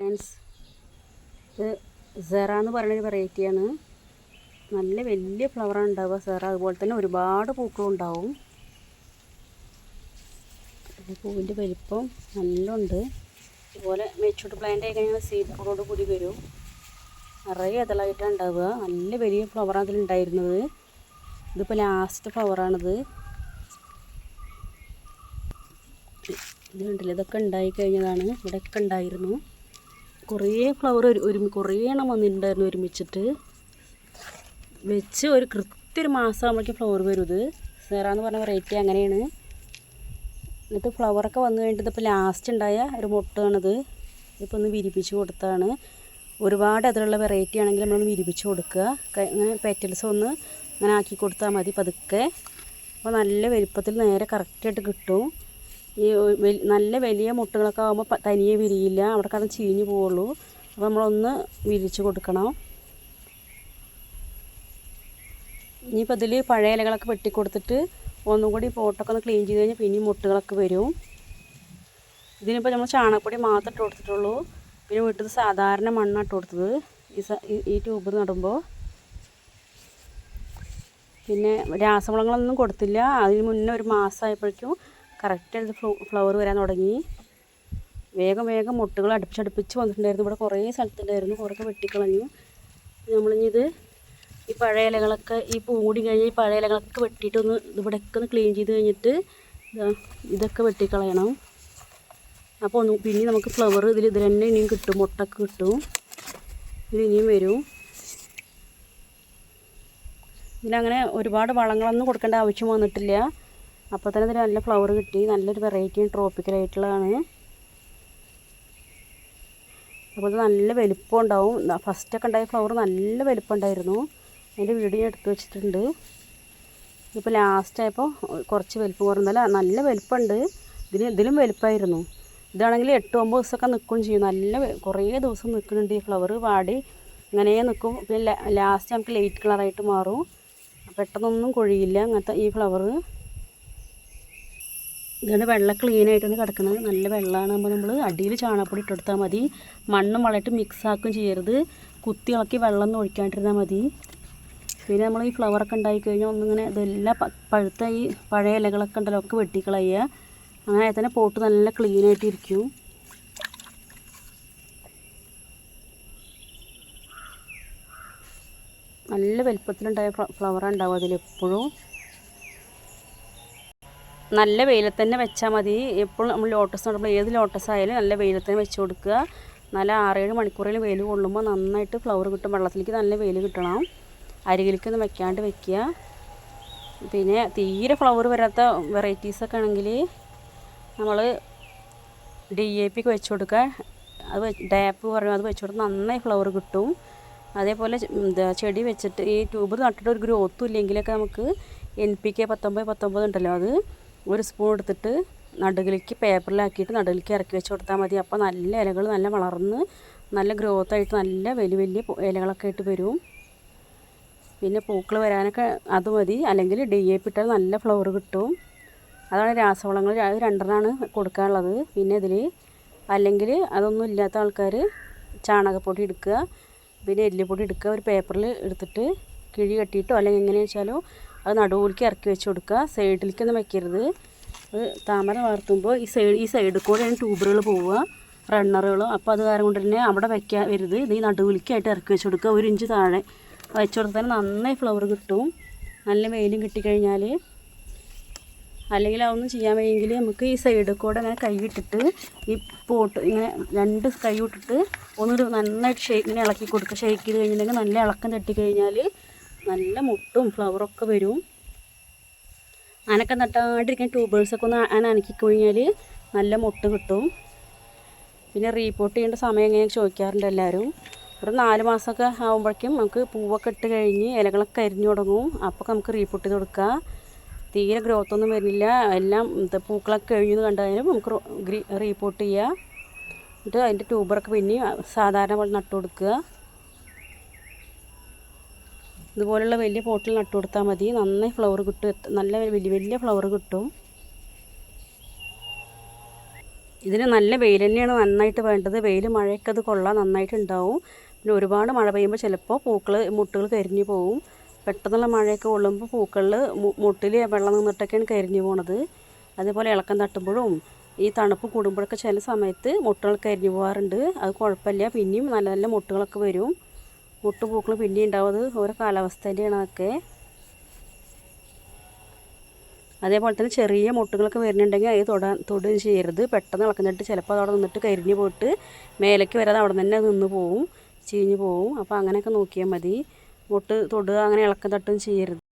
Friends ഇത് സെറ എന്ന് പറയുന്നൊരു വെറൈറ്റിയാണ് നല്ല വലിയ ഫ്ലവറാണ് ഉണ്ടാവുക സെറ അതുപോലെ തന്നെ ഒരുപാട് പൂക്കളും ഉണ്ടാവും. പൂവിന്റെ വലിപ്പം നല്ലുണ്ട്. അതുപോലെ മെച്ചൂട്ട് പ്ലാന്റ് ആയി കഴിഞ്ഞാൽ സീഡ് പൂടോട് കൂടി വരും. നിറയെ ഇതളായിട്ടാണ് ഉണ്ടാവുക. നല്ല വലിയ ഫ്ലവറാണ് അതിലുണ്ടായിരുന്നത്. ഇതിപ്പോൾ ലാസ്റ്റ് ഫ്ലവറാണിത് ഇത് കണ്ടില്ല? ഇതൊക്കെ ഉണ്ടായി കഴിഞ്ഞതാണ്. ഇവിടെയൊക്കെ ഉണ്ടായിരുന്നു. കുറേ ഫ്ലവർ ഒരു കുറേ എണ്ണം വന്നിട്ടുണ്ടായിരുന്നു ഒരുമിച്ചിട്ട്. വെച്ച് ഒരു കൃത്യ ഒരു മാസം ആകുമ്പോഴേക്കും ഫ്ലവർ വരും ഇത്. എന്ന് പറഞ്ഞ വെറൈറ്റി അങ്ങനെയാണ്. എന്നിട്ട് ഫ്ലവറൊക്കെ വന്നു കഴിഞ്ഞിട്ട് ഇപ്പോൾ ലാസ്റ്റ് ഉണ്ടായ ഒരു മുട്ടാണിത് ഇപ്പോൾ ഒന്ന് വിരിപ്പിച്ച് കൊടുത്താണ്. ഒരുപാട് അതിലുള്ള വെറൈറ്റി ആണെങ്കിൽ നമ്മളൊന്ന് വിരിപ്പിച്ച് കൊടുക്കുക. ഇങ്ങനെ പെറ്റൽസ് ഒന്ന് അങ്ങനെ ആക്കി കൊടുത്താൽ മതി പതുക്കെ. അപ്പോൾ നല്ല വലിപ്പത്തിൽ നേരെ കറക്റ്റായിട്ട് കിട്ടും. ഈ നല്ല വലിയ മുട്ടകളൊക്കെ ആകുമ്പോൾ തനിയെ വിരിയില്ല. അവിടെ കാരണം ചീഞ്ഞു പോവുള്ളൂ. അപ്പോൾ നമ്മളൊന്ന് വിരിച്ച് കൊടുക്കണം. ഇനിയിപ്പോൾ ഇതിൽ പഴയ ഇലകളൊക്കെ വെട്ടിക്കൊടുത്തിട്ട് ഒന്നും കൂടി പോട്ടൊക്കെ ഒന്ന് ക്ലീൻ ചെയ്ത് കഴിഞ്ഞാൽ പിന്നെയും മുട്ടുകളൊക്കെ വരും. ഇതിനിപ്പോൾ നമ്മൾ ചാണകപ്പൊടി മാത്രം ഇട്ട് കൊടുത്തിട്ടുള്ളൂ. പിന്നെ വീട്ടിൽ സാധാരണ മണ്ണാണ് ഇട്ട് കൊടുത്തത്. ഈ ട്യൂബ് നടുമ്പോൾ പിന്നെ രാസവളങ്ങളൊന്നും കൊടുത്തില്ല. അതിന് മുന്നേ ഒരു മാസമായപ്പോഴേക്കും കറക്റ്റായിട്ട് ഫ്ലോ ഫ്ലവർ വരാൻ തുടങ്ങി. വേഗം വേഗം മുട്ടുകൾ അടുപ്പിച്ചടുപ്പിച്ച് വന്നിട്ടുണ്ടായിരുന്നു. ഇവിടെ കുറേ സ്ഥലത്തുണ്ടായിരുന്നു. കുറേയൊക്കെ വെട്ടിക്കളഞ്ഞു. നമ്മളിനി ഇത് ഈ പഴയ ഇലകളൊക്കെ ഈ പൂടി കഴിഞ്ഞ് ഈ പഴയ ഇലകളൊക്കെ വെട്ടിയിട്ട് ഒന്ന് ഇവിടെയൊക്കെ ഒന്ന് ക്ലീൻ ചെയ്ത് കഴിഞ്ഞിട്ട് ഇതാ ഇതൊക്കെ വെട്ടിക്കളയണം. അപ്പോൾ ഒന്ന് പിന്നെ നമുക്ക് ഫ്ലവർ ഇതിൽ ഇതിൽ തന്നെ ഇനിയും കിട്ടും. മുട്ടൊക്കെ കിട്ടും. ഇത് ഇനിയും വരും. ഇതിനങ്ങനെ ഒരുപാട് വളങ്ങളൊന്നും കൊടുക്കേണ്ട ആവശ്യം വന്നിട്ടില്ല. അപ്പോൾ തന്നെ നല്ല ഫ്ലവർ കിട്ടി. നല്ലൊരു വെറൈറ്റി ട്രോപ്പിക്കലായിട്ടുള്ളതാണ് അപ്പോൾ നല്ല വലിപ്പം ഉണ്ടാവും. ഫസ്റ്റൊക്കെ ഉണ്ടായ ഫ്ലവർ നല്ല വലിപ്പം ഉണ്ടായിരുന്നു. അതിന്റെ വീഡിയോ എടുത്ത് വെച്ചിട്ടുണ്ട്. ഇപ്പോൾ ലാസ്റ്റ് ആയപ്പോൾ കുറച്ച് വലിപ്പം കുറഞ്ഞല്ല നല്ല വലിപ്പമുണ്ട്. ഇതിന് ഇതിലും വലിപ്പമായിരുന്നു ഇതാണെങ്കിൽ എട്ട് ഒമ്പത് ദിവസമൊക്കെ നിൽക്കുകയും ചെയ്യും. നല്ല കുറേ ദിവസം നിൽക്കുന്നുണ്ട് ഈ ഫ്ലവർ വാടി ഇങ്ങനെ നിൽക്കും. പിന്നെ ലാസ്റ്റ് നമുക്ക് ലൈറ്റ് കളറായിട്ട് മാറും. പെട്ടെന്നൊന്നും കൊഴിയില്ല. അങ്ങനത്തെ ഈ ഫ്ലവർ ഇതാണ് വെള്ളം ക്ലീൻ ആയിട്ടാണ് കിടക്കുന്നത്. നല്ല വെള്ളമാണ്. അപ്പോൾ നമ്മൾ അടിയിൽ ചാണകപ്പൊടി ഇട്ടെടുത്താൽ മതി. മണ്ണും വളമായിട്ട് മിക്സ് ആക്കുകയും ചെയ്യരുത്. കുത്തി ഇളക്കി വെള്ളം ഒന്നും ഒഴിക്കാണ്ടിരുന്നാൽ മതി. പിന്നെ നമ്മൾ ഈ ഫ്ലവറൊക്കെ ഉണ്ടായി കഴിഞ്ഞാൽ ഒന്നിങ്ങനെ ഇതെല്ലാം പഴുത്ത ഈ പഴയ ഇലകളൊക്കെ ഉണ്ടല്ലോ ഒക്കെ വെട്ടിക്കളയുക. അങ്ങനെ തന്നെ പോട്ട് നല്ല ക്ലീൻ ആയിട്ടിരിക്കും നല്ല വലിപ്പത്തിലുണ്ടായ ഫ്ലവറാണ് ഉണ്ടാവും അതിലെപ്പോഴും. നല്ല വെയിലത്ത് തന്നെ വെച്ചാൽ മതി. എപ്പോഴും നമ്മൾ ലോട്ടസ് നടുമ്പോൾ ഏത് ലോട്ടസ് ആയാലും നല്ല വെയിലത്ത് തന്നെ വെച്ച് കൊടുക്കുക. നല്ല ആറേഴ് മണിക്കൂറിൽ വെയിൽ കൊള്ളുമ്പോൾ നന്നായിട്ട് ഫ്ലവർ കിട്ടും. വെള്ളത്തിലേക്ക് നല്ല വെയിൽ കിട്ടണം. അരികിലേക്കൊന്നും വെക്കാണ്ട് വെക്കുക. പിന്നെ തീരെ ഫ്ലവർ വരാത്ത വെറൈറ്റീസൊക്കെ ആണെങ്കിൽ നമ്മൾ ഡി എ പി ഒക്കെ വെച്ച് കൊടുക്കുക. അത് ഡാപ്പ് പറയും അത് വെച്ച് കൊടുത്താൽ നന്നായി ഫ്ലവർ കിട്ടും. അതേപോലെ എന്താ ചെടി വെച്ചിട്ട് ഈ ട്യൂബ് നട്ടിട്ട് ഒരു ഗ്രോത്തും ഇല്ലെങ്കിലൊക്കെ നമുക്ക് എൻ പി കെ പത്തൊമ്പത് പത്തൊമ്പത് ഉണ്ടല്ലോ അത്. ഒരു സ്പൂൺ എടുത്തിട്ട് നടുകിലേക്ക് പേപ്പറിലാക്കിയിട്ട് നടുകിലേക്ക് ഇറക്കി വെച്ച് കൊടുത്താൽ മതി. അപ്പോൾ നല്ല ഇലകൾ നല്ല വളർന്ന് നല്ല ഗ്രോത്ത് ആയിട്ട് നല്ല വലിയ വലിയ ഇലകളൊക്കെ ആയിട്ട് വരും. പിന്നെ പൂക്കൾ വരാനൊക്കെ അത് മതി. അല്ലെങ്കിൽ ഡി എ പി ഇട്ടാൽ നല്ല ഫ്ലവർ കിട്ടും. അതാണ് രാസവളങ്ങൾ. അത് രണ്ടെണ്ണമാണ് കൊടുക്കാനുള്ളത്. പിന്നെ ഇതിൽ അല്ലെങ്കിൽ അതൊന്നും ഇല്ലാത്ത ആൾക്കാർ ചാണകപ്പൊടി എടുക്കുക. പിന്നെ എല്ലുപൊടി എടുക്കുക. ഒരു പേപ്പറിൽ എടുത്തിട്ട് കിഴി കെട്ടിയിട്ടോ അല്ലെങ്കിൽ എങ്ങനെയാണെന്ന് വെച്ചാലോ അത് നടുവിലേക്ക് ഇറക്കി വെച്ച് കൊടുക്കുക. സൈഡിലേക്കൊന്നും വയ്ക്കരുത് താമര വളർത്തുമ്പോൾ ഈ സൈഡ് ഈ സൈഡ് കൂടെയാണ് ട്യൂബറുകൾ പോവുക. റണ്ണറുകളും അപ്പോൾ അത് കാരണം കൊണ്ട് തന്നെ അവിടെ വയ്ക്കാൻ വരുത് ഇത് ഈ നടുവിലേക്കായിട്ട് ഇറക്കി വെച്ച് കൊടുക്കുക. ഒരു ഇഞ്ച് താഴെ. വെച്ച് കൊടുത്താൽ നന്നായി ഫ്ലവർ കിട്ടും. നല്ല വെയിലും കിട്ടിക്കഴിഞ്ഞാൽ അല്ലെങ്കിൽ അതൊന്നും ചെയ്യാൻ വയ്യെങ്കിൽ നമുക്ക് ഈ സൈഡ് കൂടെ ഇങ്ങനെ കൈ ഇട്ടിട്ട് ഈ പോട്ട് ഇങ്ങനെ രണ്ട് കൈ ഇട്ടിട്ട് ഒന്നൊരു നന്നായിട്ട് ഷേക്ക് ഇങ്ങനെ ഇളക്കി കൊടുക്കുക. ഷേക്ക് ചെയ്ത് കഴിഞ്ഞിട്ടുണ്ടെങ്കിൽ നല്ല ഇളക്കം തട്ടി കഴിഞ്ഞാൽ നല്ല മുട്ടും ഫ്ലവറൊക്കെ വരും. അനക്കം നട്ടാണ്ടിരിക്കാൻ ട്യൂബേഴ്സൊക്കെ ഒന്ന് ആന അനക്കി കഴിഞ്ഞാൽ നല്ല മുട്ട് കിട്ടും. പിന്നെ റീപ്പോർട്ട് ചെയ്യേണ്ട സമയം എങ്ങനെയാണ് ചോദിക്കാറുണ്ട് എല്ലാവരും. ഒരു നാല് മാസമൊക്കെ ആകുമ്പോഴേക്കും നമുക്ക് പൂവൊക്കെ ഇട്ട് കഴിഞ്ഞ് ഇലകളൊക്കെ അരിഞ്ഞു തുടങ്ങും. അപ്പോൾ നമുക്ക് റീപ്പോർട്ട് ചെയ്ത് കൊടുക്കുക തീരെ ഗ്രോത്ത് ഒന്നും വരുന്നില്ല. എല്ലാം പൂക്കളൊക്കെ കഴിഞ്ഞു കണ്ടാലും നമുക്ക് റീപ്പോർട്ട് ചെയ്യുക എന്നിട്ട് അതിന്റെ ട്യൂബറൊക്കെ പിന്നെ സാധാരണ പോലെ നട്ടു കൊടുക്കുക. ഇതുപോലുള്ള വലിയ പോട്ടിൽ നട്ടു കൊടുത്താൽ മതി. നന്നായി ഫ്ലവർ കിട്ടും. നല്ല വലിയ വലിയ ഫ്ലവർ കിട്ടും. ഇതിന് നല്ല വെയിൽ തന്നെയാണ് നന്നായിട്ട് വേണ്ടത്. വെയിൽ മഴയൊക്കെ അത് കൊള്ളാം. നന്നായിട്ടുണ്ടാവും. പിന്നെ ഒരുപാട് മഴ പെയ്യുമ്പോൾ ചിലപ്പോൾ പൂക്കൾ മുട്ടുകൾ കരിഞ്ഞു പോവും. പെട്ടെന്നുള്ള മഴയൊക്കെ കൊള്ളുമ്പോൾ പൂക്കളിൽ മുട്ടിൽ വെള്ളം നിന്നിട്ടൊക്കെയാണ് കരിഞ്ഞു പോണത്. അതേപോലെ ഇളക്കം തട്ടുമ്പോഴും ഈ തണുപ്പ് കൂടുമ്പോഴൊക്കെ ചില സമയത്ത് മുട്ടുകൾ കരിഞ്ഞു പോകാറുണ്ട് അത് കുഴപ്പമില്ല. പിന്നെയും നല്ല നല്ല മുട്ടുകളൊക്കെ വരും. മുട്ട് പൂക്കൾ പിന്നെയും ഉണ്ടാവും അത് ഓരോ കാലാവസ്ഥേന്റെയാണ് അതൊക്കെ അതേപോലെ തന്നെ ചെറിയ മുട്ടുകളൊക്കെ വരുന്നുണ്ടെങ്കിൽ അത് തൊടാൻ തൊടുകയും ചെയ്യരുത്. പെട്ടെന്ന് ഇളക്കുന്നിട്ട് ചിലപ്പോൾ അതവിടെ നിന്നിട്ട് കരിഞ്ഞ് പോയിട്ട് മേലേക്ക് വരാതെ അവിടെ തന്നെ നിന്ന് പോവും ചീഞ്ഞ് പോവും. അപ്പോൾ അങ്ങനെയൊക്കെ നോക്കിയാൽ മതി. മുട്ട് തൊടുക അങ്ങനെ ഇളക്കം തട്ടുകയും ചെയ്യരുത്.